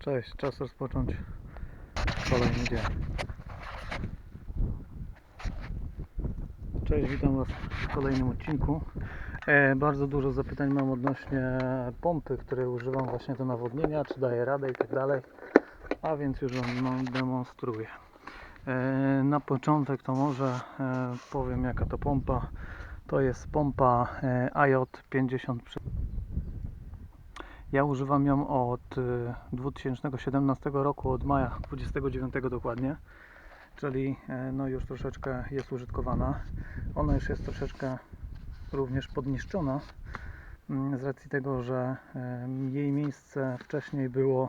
Cześć, czas rozpocząć kolejny dzień. Cześć, witam Was w kolejnym odcinku. E, bardzo dużo zapytań mam odnośnie pompy, której używam właśnie do nawodnienia, czy daje radę i tak dalej. A więc już Wam demonstruję. E, na początek to może e, powiem jaka to pompa. To jest pompa e, AJ50 ja używam ją od y, 2017 roku, od maja 29 dokładnie, czyli e, no już troszeczkę jest użytkowana. Ona już jest troszeczkę również podniszczona mm, z racji tego, że e, jej miejsce wcześniej było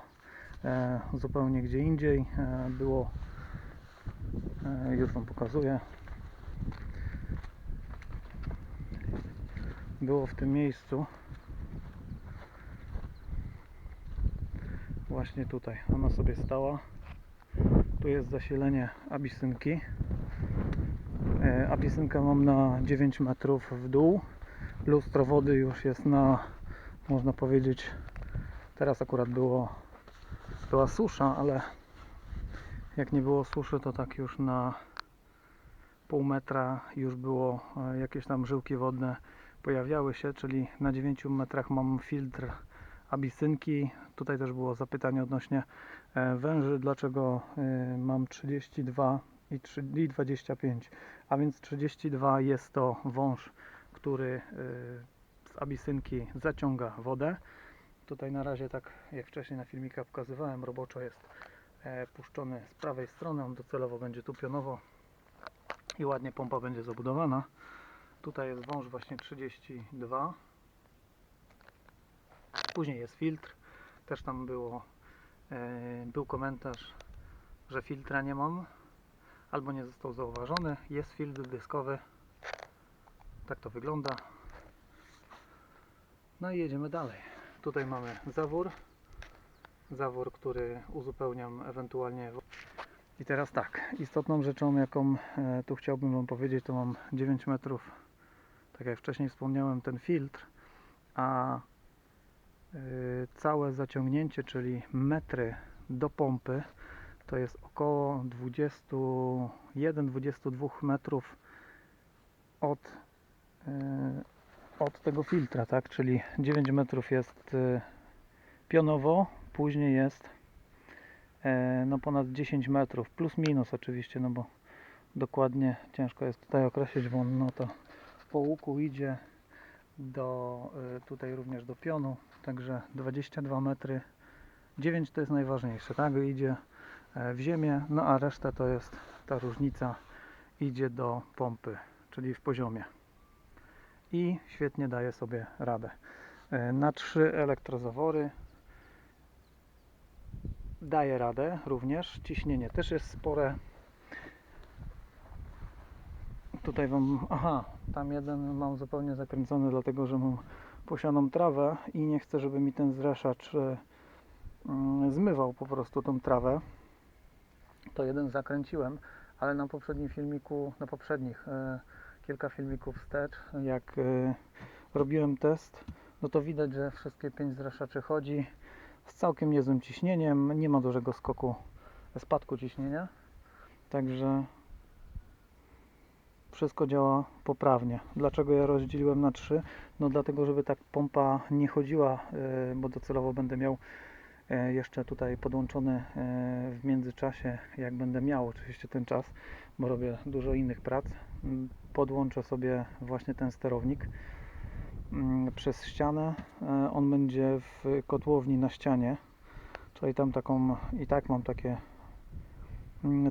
e, zupełnie gdzie indziej. Było, już Wam pokazuję, było w tym miejscu. Właśnie tutaj. Ona sobie stała. Tu jest zasilenie abisynki. E, Abisynkę mam na 9 metrów w dół. Lustro wody już jest na, można powiedzieć, teraz akurat było, była susza, ale jak nie było suszy, to tak już na pół metra już było e, jakieś tam żyłki wodne pojawiały się, czyli na 9 metrach mam filtr abisynki. Tutaj też było zapytanie odnośnie e, węży, dlaczego e, mam 32 i trzy- i 25. A więc 32 jest to wąż, który e, z abisynki zaciąga wodę. Tutaj na razie, tak jak wcześniej na filmikach pokazywałem, roboczo jest puszczony z prawej strony. On docelowo będzie tu pionowo i ładnie pompa będzie zabudowana. Tutaj jest wąż właśnie 32. Później jest filtr. Też tam było, e, był komentarz, że filtra nie mam albo nie został zauważony. Jest filtr dyskowy. Tak to wygląda. No i jedziemy dalej. Tutaj mamy zawór. Zawór, który uzupełniam ewentualnie. I teraz tak, istotną rzeczą, jaką e, tu chciałbym Wam powiedzieć, to mam 9 metrów, tak jak wcześniej wspomniałem, ten filtr, a całe zaciągnięcie, czyli metry do pompy, to jest około 21-22 metrów od, y, od tego filtra, tak? Czyli 9 metrów jest y, pionowo, później jest no ponad 10 metrów, plus minus oczywiście, no bo dokładnie ciężko jest tutaj określić, bo no to po łuku idzie do y, tutaj również do pionu, także 22 metry 9 to jest najważniejsze, tak? Idzie e, w ziemię, no a reszta to jest ta różnica idzie do pompy, czyli w poziomie i świetnie daje sobie radę. E, Na trzy elektrozawory daje radę również, ciśnienie też jest spore. Tutaj wam, aha, tam jeden mam zupełnie zakręcony, dlatego że mam posianą trawę i nie chcę, żeby mi ten zreszacz e, mm, zmywał po prostu tą trawę. To jeden zakręciłem, ale na poprzednim filmiku, na poprzednich e, kilka filmików wstecz, jak e, robiłem test, no to widać, że wszystkie pięć zreszaczy chodzi z całkiem niezłym ciśnieniem, nie ma dużego skoku, spadku ciśnienia, także wszystko działa poprawnie. Dlaczego ja rozdzieliłem na trzy? No dlatego, żeby tak pompa nie chodziła, e, bo docelowo będę miał e, jeszcze tutaj podłączony e, w międzyczasie, jak będę miał oczywiście ten czas, bo robię dużo innych prac, m, podłączę sobie właśnie ten sterownik mm, przez ścianę. On będzie w kotłowni na ścianie, czyli tam taką, i tak mam takie mm,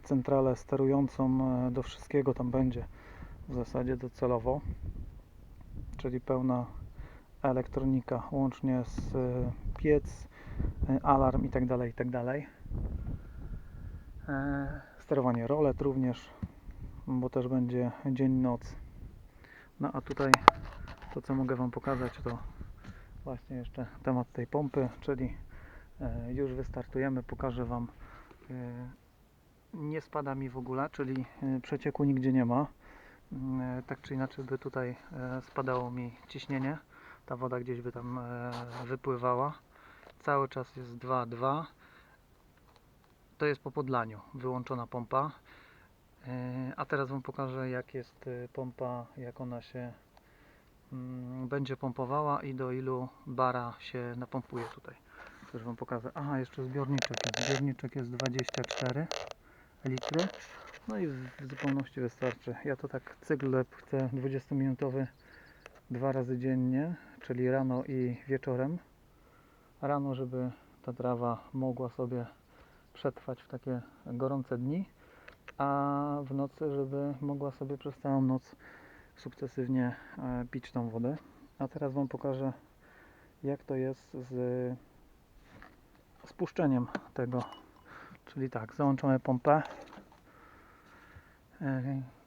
centralę sterującą e, do wszystkiego tam będzie w zasadzie docelowo, czyli pełna elektronika, łącznie z e, piec, e, alarm i tak dalej, i tak Sterowanie rolet również, bo też będzie dzień-noc. No a tutaj to, co mogę Wam pokazać, to właśnie jeszcze temat tej pompy, czyli już wystartujemy, pokażę Wam. Nie spada mi w ogóle, czyli e, przecieku nigdzie nie ma. E, Tak czy inaczej by tutaj e, spadało mi ciśnienie. Ta woda gdzieś by tam wypływała. Cały czas jest 2,2. to jest po podlaniu, wyłączona pompa. A teraz Wam pokażę jak jest pompa, jak ona się mm, będzie pompowała i do ilu bara się napompuje tutaj. Też Wam pokażę. Aha, jeszcze zbiorniczek. Zbiorniczek jest 24 litry. No i w zupełności wystarczy. Ja to tak cykl chcę 20-minutowy dwa razy dziennie, czyli rano i wieczorem. Rano, żeby ta trawa mogła sobie przetrwać w takie gorące dni, a w nocy, żeby mogła sobie przez całą noc sukcesywnie e, pić tą wodę. A teraz Wam pokażę, jak to jest z spuszczeniem tego. Czyli tak, załączamy pompę.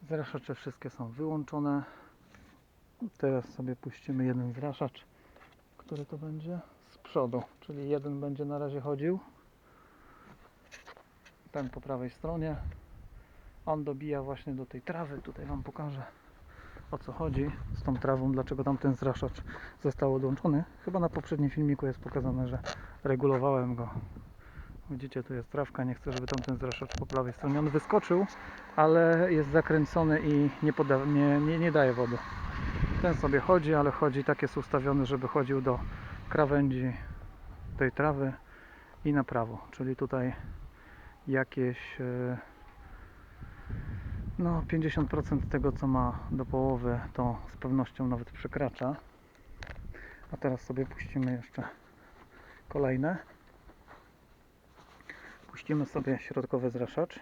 Zraszacze wszystkie są wyłączone. Teraz sobie puścimy jeden zraszacz, który to będzie z przodu, czyli jeden będzie na razie chodził. Ten po prawej stronie. On dobija właśnie do tej trawy. Tutaj Wam pokażę o co chodzi z tą trawą, dlaczego tam ten zraszacz został odłączony. Chyba na poprzednim filmiku jest pokazane, że regulowałem go. Widzicie, tu jest trawka, nie chcę, żeby tam ten zraszacz po prawej stronie. On wyskoczył, ale jest zakręcony i nie, poda, nie, nie, nie daje wody. Ten sobie chodzi, ale chodzi, tak jest ustawiony, żeby chodził do krawędzi tej trawy i na prawo. Czyli tutaj jakieś e, no 50% tego co ma do połowy to z pewnością nawet przekracza. A teraz sobie puścimy jeszcze kolejne. Puścimy sobie środkowy zraszacz.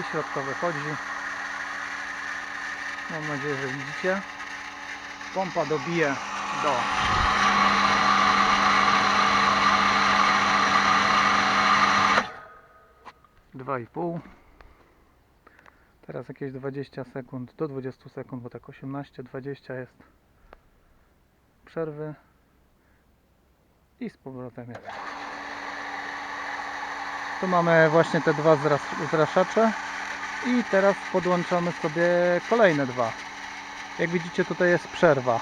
I środkowy chodzi. Mam nadzieję, że widzicie. Pompa dobije do dwa i pół. Teraz jakieś 20 sekund, do 20 sekund, bo tak 18-20 jest przerwy i z powrotem jest. Tu mamy właśnie te dwa zras- zraszacze i teraz podłączamy sobie kolejne dwa. Jak widzicie tutaj jest przerwa.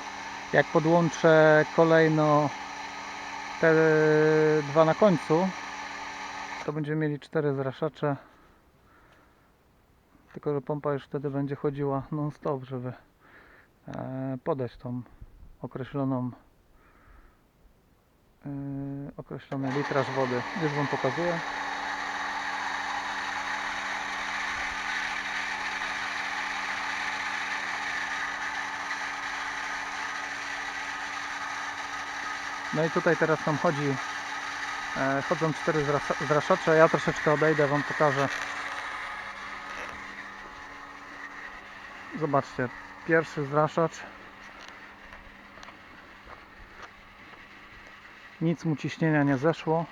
Jak podłączę kolejno te dwa na końcu, to będziemy mieli cztery zraszacze. Tylko, że pompa już wtedy będzie chodziła non-stop, żeby e, podać tą określoną określony litraż wody. Już Wam pokazuję. No i tutaj teraz nam chodzi E, Chodzą cztery zraszacze. Ja troszeczkę odejdę, Wam pokażę. Zobaczcie, pierwszy zraszacz. Nic mu ciśnienia nie zeszło.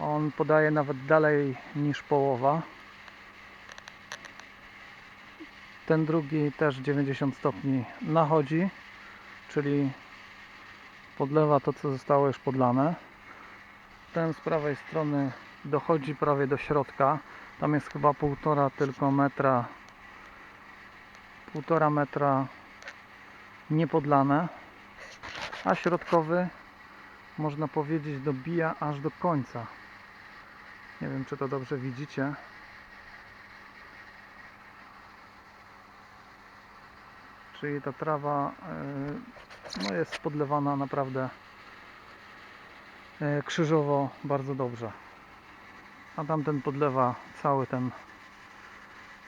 On podaje nawet dalej niż połowa. Ten drugi też 90 stopni nachodzi, czyli podlewa to, co zostało już podlane. Ten z prawej strony dochodzi prawie do środka. Tam jest chyba półtora tylko metra, półtora metra niepodlane, a środkowy można powiedzieć dobija aż do końca. Nie wiem, czy to dobrze widzicie. Czyli ta trawa yy, no jest podlewana naprawdę e, krzyżowo bardzo dobrze. A tamten podlewa cały ten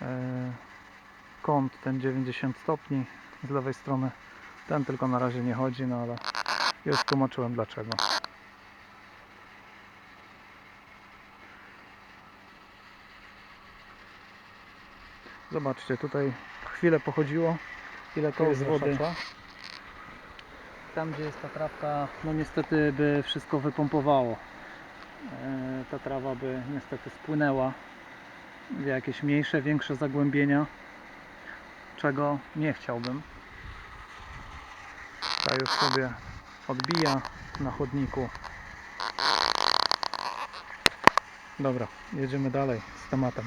e, kąt, ten 90 stopni z lewej strony. Ten tylko na razie nie chodzi, no ale już tłumaczyłem dlaczego. Zobaczcie, tutaj chwilę pochodziło. Ile to jest wody. Tam gdzie jest ta trawka, no niestety by wszystko wypompowało. E, Ta trawa by niestety spłynęła w jakieś mniejsze, większe zagłębienia, czego nie chciałbym. Rybka już sobie odbija na chodniku. Dobra, jedziemy dalej z tematem.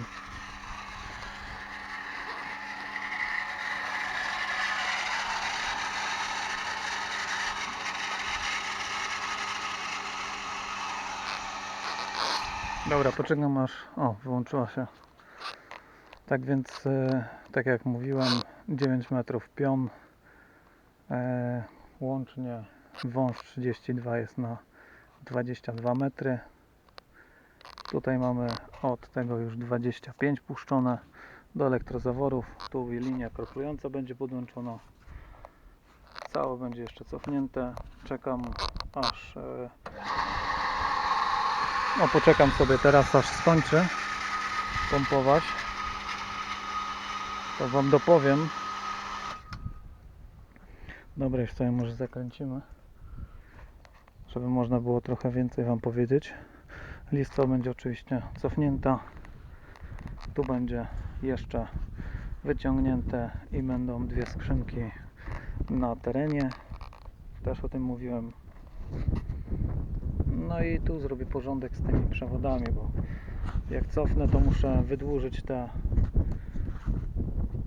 Dobra, poczekam aż... O, wyłączyła się. Tak więc, e, tak jak mówiłem, 9 metrów pion. E, Łącznie wąż 32 jest na 22 metry. Tutaj mamy od tego już 25 puszczone do elektrozaworów. Tu linia krokująca będzie podłączona. Całe będzie jeszcze cofnięte. Czekam aż. E, no poczekam sobie teraz aż skończy pompować. To wam dopowiem. Dobra, już sobie może zakręcimy. Żeby można było trochę więcej wam powiedzieć. Listwa będzie oczywiście cofnięta. Tu będzie jeszcze wyciągnięte i będą dwie skrzynki na terenie. Też o tym mówiłem. No i tu zrobię porządek z tymi przewodami, bo jak cofnę, to muszę wydłużyć te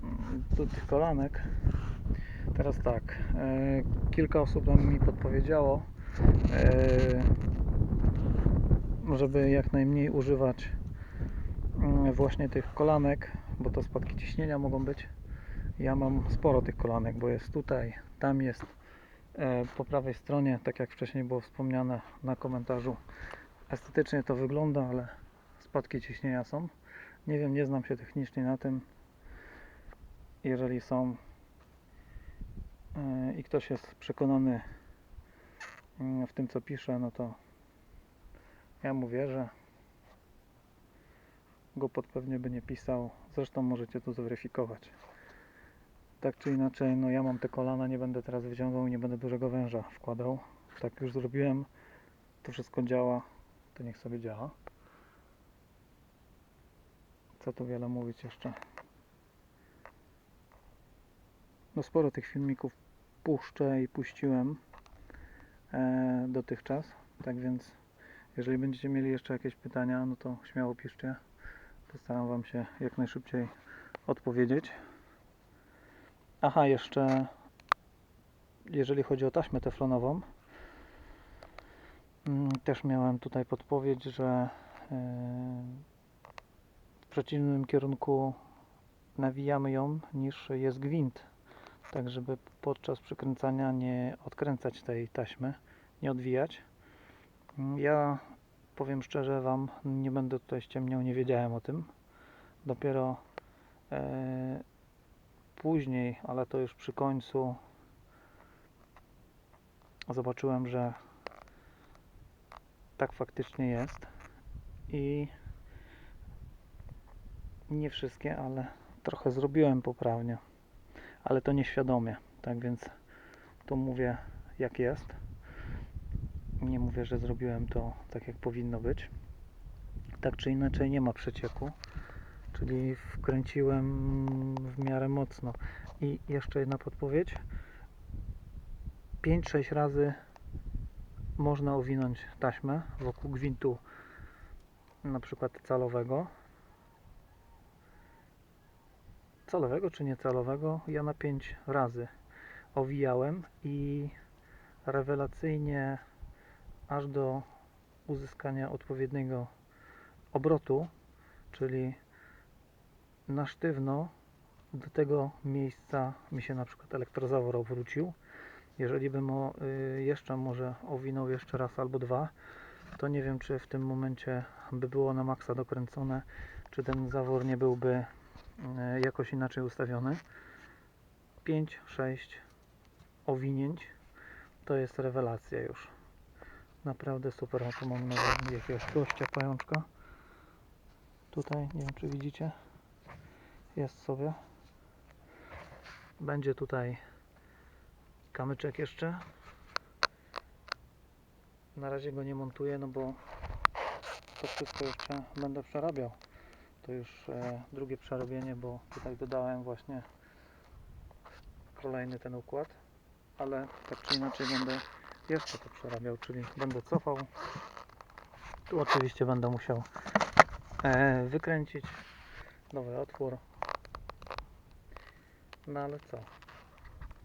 mm, tych kolanek. Teraz tak, e, kilka osób mi podpowiedziało, e, żeby jak najmniej używać mm, właśnie tych kolanek, bo to spadki ciśnienia mogą być. Ja mam sporo tych kolanek, bo jest tutaj, tam jest e, po prawej stronie, tak jak wcześniej było wspomniane na komentarzu. Estetycznie to wygląda, ale spadki ciśnienia są. Nie wiem, nie znam się technicznie na tym. Jeżeli są i ktoś jest przekonany mm, w tym, co pisze, no to ja mu wierzę. Głupot pewnie by nie pisał. Zresztą możecie to zweryfikować. Tak czy inaczej, no ja mam te kolana, nie będę teraz wyciągał i nie będę dużego węża wkładał. Tak już zrobiłem. To wszystko działa. To niech sobie działa. Co tu wiele mówić jeszcze? No sporo tych filmików puszczę i puściłem e, dotychczas. Tak więc jeżeli będziecie mieli jeszcze jakieś pytania, no to śmiało piszcie. Postaram Wam się jak najszybciej odpowiedzieć. Aha, jeszcze jeżeli chodzi o taśmę teflonową, mm, też miałem tutaj podpowiedź, że e, w przeciwnym kierunku nawijamy ją niż jest gwint, tak żeby podczas przykręcania nie odkręcać tej taśmy, nie odwijać. Ja powiem szczerze Wam, nie będę tutaj ściemniał, nie wiedziałem o tym. Dopiero e, później, ale to już przy końcu zobaczyłem, że tak faktycznie jest i nie wszystkie, ale trochę zrobiłem poprawnie, ale to nieświadomie, tak więc tu mówię jak jest. Nie mówię, że zrobiłem to tak jak powinno być. Tak czy inaczej nie ma przecieku, czyli wkręciłem w miarę mocno. I jeszcze jedna podpowiedź. 5-6 razy można owinąć taśmę wokół gwintu na przykład calowego. Calowego czy niecalowego? Ja na 5 razy owijałem i rewelacyjnie aż do uzyskania odpowiedniego obrotu, czyli na sztywno do tego miejsca mi się na przykład elektrozawór obrócił. Jeżeli bym o, y, jeszcze może owinął jeszcze raz albo dwa, to nie wiem czy w tym momencie by było na maksa dokręcone, czy ten zawór nie byłby jakoś inaczej ustawiony. 5-6 owinięć to jest rewelacja już. Naprawdę super. A tu mam nawet jakiegoś gościa pajączka. Tutaj, nie wiem czy widzicie. Jest sobie. Będzie tutaj kamyczek jeszcze. Na razie go nie montuję, no bo to wszystko jeszcze będę przerabiał. To już e, drugie przerobienie, bo tutaj dodałem właśnie kolejny ten układ, ale tak czy inaczej będę jeszcze to przerabiał, czyli będę cofał. Tu oczywiście będę musiał e, wykręcić nowy otwór. No ale co?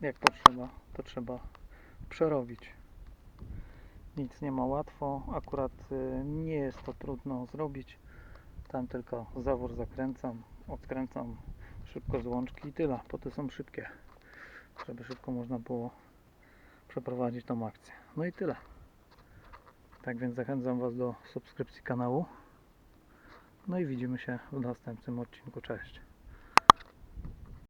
Jak potrzeba, to trzeba przerobić. nic nie ma łatwo. Akurat y, nie jest to trudno zrobić. Tam tylko zawór zakręcam, odkręcam szybko z łączki i tyle. Po to są szybkie, żeby szybko można było przeprowadzić tą akcję. No i tyle. Tak więc zachęcam Was do subskrypcji kanału. No i widzimy się w następnym odcinku. Cześć.